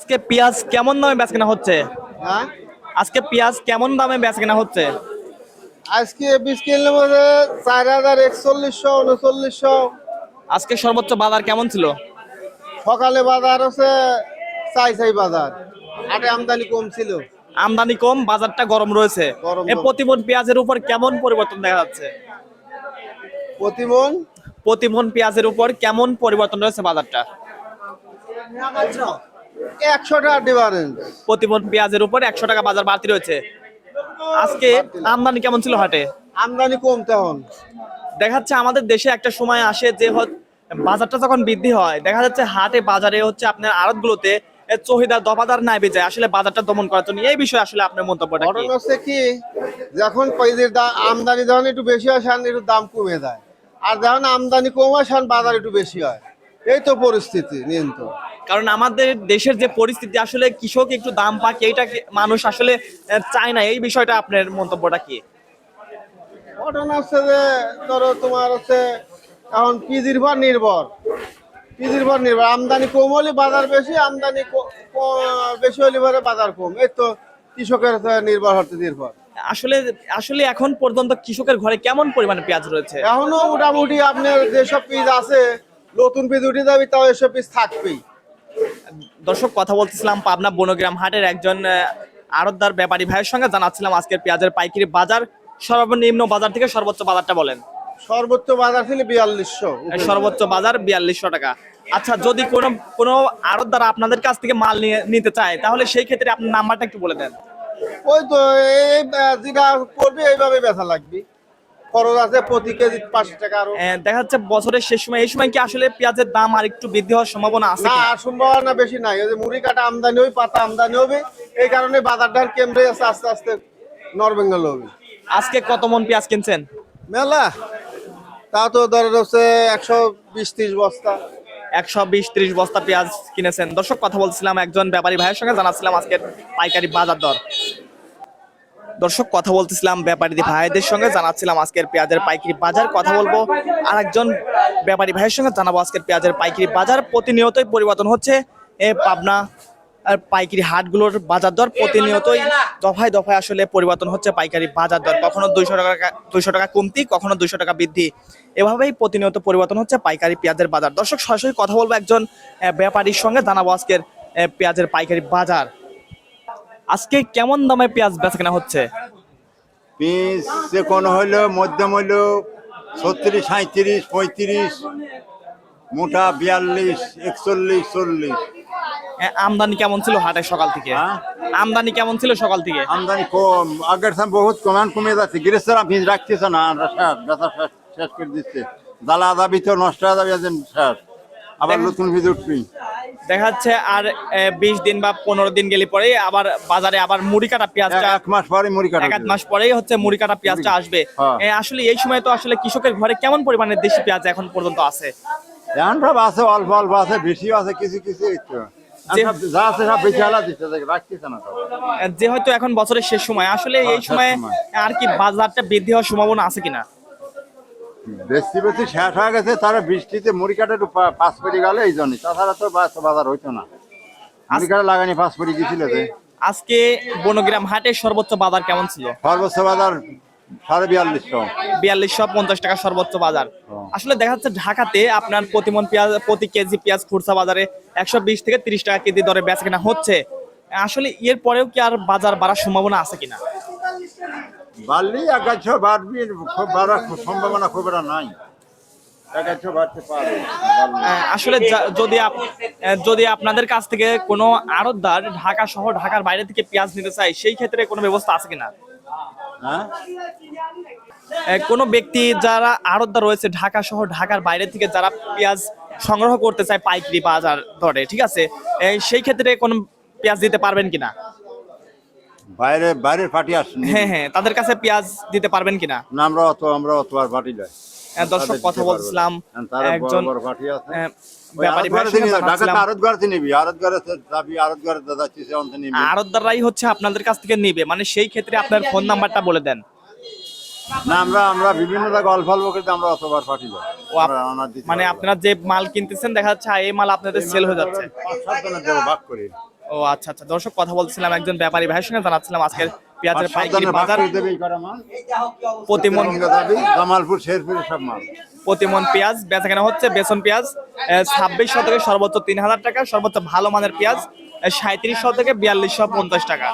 আজকে পেঁয়াজ কেমন দামে বেচা কেনা হচ্ছে? হ্যাঁ? আজকে পেঁয়াজ কেমন দামে বেচ কেনা হচ্ছে? আজকে বিশ কিলোর মধ্যে চার হাজার একচল্লিশশো উনচল্লিশশো। আজকে সর্বোচ্চ বাজার কেমন ছিল? সকালে বাজার হচ্ছে চাই চাই বাজার। আটে আমদানি কম ছিল। আমদানি কম বাজারটা গরম রয়েছে। গরম, এ গরম। প্রতিমন পেঁয়াজের উপর কেমন পরিবর্তন দেখা যাচ্ছে? প্রতিমন প্রতিমন পেঁয়াজের উপর কেমন পরিবর্তন রয়েছে বাজারটা? একশো টাকা ডিফারেন্স প্রতিমন পেঁয়াজের উপর একশো টাকা বাজার বাড়তি রয়েছে। আজকে আমদানি কেমন ছিল হাটে? আমদানি কম তখন দেখা যাচ্ছে আমাদের দেশে একটা সময় আসে যে বাজারটা যখন বৃদ্ধি হয় দেখা যাচ্ছে হাটে বাজারে হচ্ছে আপনার আড়তগুলোতে এ চহিদার দফাদার নাই বেজায় আসলে বাজারটা দমন করার জন্য। এই বিষয়ে আসলে আপনার মন্তব্যটা কি? ঘটনা হচ্ছে কি যখন পেঁয়াজের দাম আমদানি যখন একটু বেশি হয় একটু দাম কমে যায়। আর যখন আমদানি কম হয় সেখানে বাজার একটু বেশি হয়। এই তো পরিস্থিতি নিয়ন্ত্রণ। কারণ আমাদের দেশের যে পরিস্থিতি আসলে কৃষক একটু দাম পাক এইটা মানুষ আসলে চায় না? এই বিষয়টা আপনার মন্তব্যটা কি? ঘটনা হচ্ছে যে ধরো তোমার হচ্ছে এখন পিজির পর নির্ভর। পিজির পর নির্ভর। আমদানি কম হলে বাজার বেশি আমদানি বেশি হলে পরে বাজার কম। এই তো কৃষকের নির্ভর হচ্ছে নির্ভর। আসলে আসলে এখন পর্যন্ত কৃষকের ঘরে কেমন পরিমাণে পেঁয়াজ রয়েছে? এখনও মোটামুটি আপনার যেসব পিস আছে নতুন পিস উঠে যাবে তাও এসব পিস থাকবেই। দর্শক কথা বলতেছিলাম পাবনা বনগ্রাম হাটের একজন আড়তদার ব্যাপারী ভাইয়ের সঙ্গে জানাচ্ছিলাম আজকের পেঁয়াজের পাইকারি বাজার। সর্বনিম্ন বাজার থেকে সর্বোচ্চ বাজারটা বলেন। সর্বোচ্চ বাজার ছিল বিয়াল্লিশশো সর্বোচ্চ বাজার বিয়াল্লিশশো টাকা। আচ্ছা যদি কোনো কোনো আড়তদার আপনাদের কাছ থেকে মাল নিয়ে নিতে চায় তাহলে সেই ক্ষেত্রে আপনার নাম্বারটা একটু বলে দেন। ওই তো এই যেটা করবে এইভাবে বেচা লাগবে। খরচ আছে প্রতি কেজি পাঁচশো টাকা আরও। দেখা যাচ্ছে বছরের শেষ সময় এই সময় কি আসলে পেঁয়াজের দাম আর একটু বৃদ্ধি হওয়ার সম্ভাবনা আছে না সম্ভাবনা বেশি নাই। ওই যে মুড়ি কাটা আমদানি হবে পাতা আমদানি হবে এই কারণে বাজারটার আছে আস্তে আস্তে নরবেঙ্গল হবে। আজকে কত মন পেঁয়াজ কিনছেন? মেলা তা তো ধরেন হচ্ছে একশো বিশ ত্রিশ বস্তা। একশো বিশ ত্রিশ বস্তা পেঁয়াজ কিনেছেন। দর্শক কথা বলছিলাম একজন ব্যাপারী ভাইয়ের সঙ্গে জানাচ্ছিলাম আজকের পাইকারি বাজার দর। দর্শক, কথা বলতেছিলাম ব্যাপারী ভাইদের সঙ্গে, জানাচ্ছিলাম আজকের পেঁয়াজের পাইকারি বাজার, কথা বলব। আর একজন ব্যাপারী ভাইয়ের সঙ্গে জানাব আজকের পেঁয়াজের পাইকারি বাজার। প্রতিনিয়তই পরিবর্তন হচ্ছে, এ পাবনা আর পাইকারি হাটগুলোর বাজার দর প্রতিনিয়তই দফায় দফায় আসলে পরিবর্তন হচ্ছে, পাইকারি বাজার দর। কখনো দুইশো টাকা দুইশো টাকা কমতি, কখনো দুইশো টাকা বৃদ্ধি। এভাবেই প্রতিনিয়ত পরিবর্তন হচ্ছে পাইকারি পেঁয়াজের বাজার। দর্শক, সরাসরি কথা বলব একজন ব্যাপারীর সঙ্গে জানাব আজকের পেঁয়াজের পাইকারি বাজার। আজকে কেমন দামে পেঁয়াজ বেচা কেনা হচ্ছে? যে কোন হইল মধ্যম হইল ছত্রিশ সাঁত্রিশ পঁয়ত্রিশ মোটা বিয়াল্লিশ একচল্লিশ চল্লিশ। আমদানি কেমন ছিল হাটে সকাল থেকে? হ্যাঁ? আমদানি কেমন ছিল সকাল থেকে? আমদানি কম। আগের সময় বহুত কমান কমে যাচ্ছে। গৃহস্থরা পিস রাখতেছে না আর শেষ করে দিচ্ছে। জ্বালা যাবি তো নষ্ট হয়ে যাবে শেষ। আবার নতুন পিস উঠবি দেখা যাচ্ছে আর বিশ দিন বা পনেরো দিন গেলে পরে আবার বাজারে আবার মুড়ি কাটা পেঁয়াজটা এক মাস পরে মুড়ি কাটা এক মাস পরেই হচ্ছে মুড়ি কাটা পেঁয়াজটা আসবে। হ্যাঁ। আসলে এই সময় তো আসলে কৃষকের ঘরে কেমন পরিমাণে দেশি পেঁয়াজ এখন পর্যন্ত আছে? এখন সব আছে অল্প অল্প আছে বেশিও আছে কিছু কিছু এখন যে- হয়তো এখন বছরের শেষ সময় আসলে এই হ্যাঁ, সময় সময়। আর কি বাজারটা বৃদ্ধি হওয়ার সম্ভাবনা আছে কিনা? বেশি বেশি শেষ হয়ে গেছে তারা বৃষ্টিতে মুড়ি কাটা একটু পা- পাস করে গেল এই জন্যই তাছাড়া তো বাস- বাজার হইতো না। মুড়ি কাটা লাগানি পাস করে গেছিল আজকে বনগ্রাম হাটে সর্বোচ্চ বাজার কেমন ছিল? সর্বোচ্চ বাজার সাড়ে বিয়াল্লিশশো। বিয়াল্লিশশো পঞ্চাশ টাকা সর্বোচ্চ বাজার। আসলে দেখা যাচ্ছে ঢাকাতে আপনার প্রতিমন পেঁয়াজ প্রতি কেজি পেঁয়াজ বাজারে একশো বিশ থেকে তিরিশ টাকা কেজি দরে বেচা কেনা হচ্ছে। আসলে এর পরেও কি আর বাজার বাড়ার সম্ভাবনা আছে কিনা? বাড়লি এগারোশো বাড়বি খুব বাড়ার সম্ভাবনা খুব একটা নাই। বাড়তে আসলে যদি যদি আপনাদের কাছ থেকে কোনো আড়তদার ঢাকা সহ ঢাকার বাইরে থেকে পেঁয়াজ নিতে চায় সেই ক্ষেত্রে কোনো ব্যবস্থা আছে কিনা? হ্যাঁ? কোনো ব্যক্তি যারা আড়তদার রয়েছে ঢাকা সহ ঢাকার বাইরে থেকে যারা পেঁয়াজ সংগ্রহ করতে চায় পাইকারি বাজার দরে ঠিক আছে? সেই ক্ষেত্রে কোনো পেঁয়াজ দিতে পারবেন কিনা? বাইরে বাইরের পার্টি আসেনি। হ্যাঁ হ্যাঁ তাদের কাছে পেঁয়াজ দিতে পারবেন কিনা? না আমরা অত আমরা অত আর পার্টি নয় দর্শক কথা। বলছিলাম কারণ একজন আড়তদাররাই হচ্ছে আপনাদের কাছ থেকে নিবে মানে সেই ক্ষেত্রে আপনার ফোন নাম্বারটা বলে দেন। না আমরা আমরা বিভিন্ন অল্প অল্প আমরা অতবার যাই। মানে আপনারা যে মাল কিনতেছেন দেখা যাচ্ছে এই মাল আপনাদের সেল হয়ে যাচ্ছে। ভাগ করে। ও আচ্ছা আচ্ছা। দর্শক কথা বলছিলাম একজন ব্যাপারী ভাইয়ের সঙ্গে জানাচ্ছিলাম আজকের পেঁয়াজের পাইকারি বাজার। প্রতিমন জামালপুর শেরপুরের সব মাল। প্রতিমন পেঁয়াজ বেচা কেনা হচ্ছে বেসন পেঁয়াজ ছাব্বিশ থেকে সর্বোচ্চ তিন হাজার টাকা সর্বোচ্চ ভালো মানের পেঁয়াজ সাঁত্রিশশো থেকে বিয়াল্লিশশো পঞ্চাশ টাকা।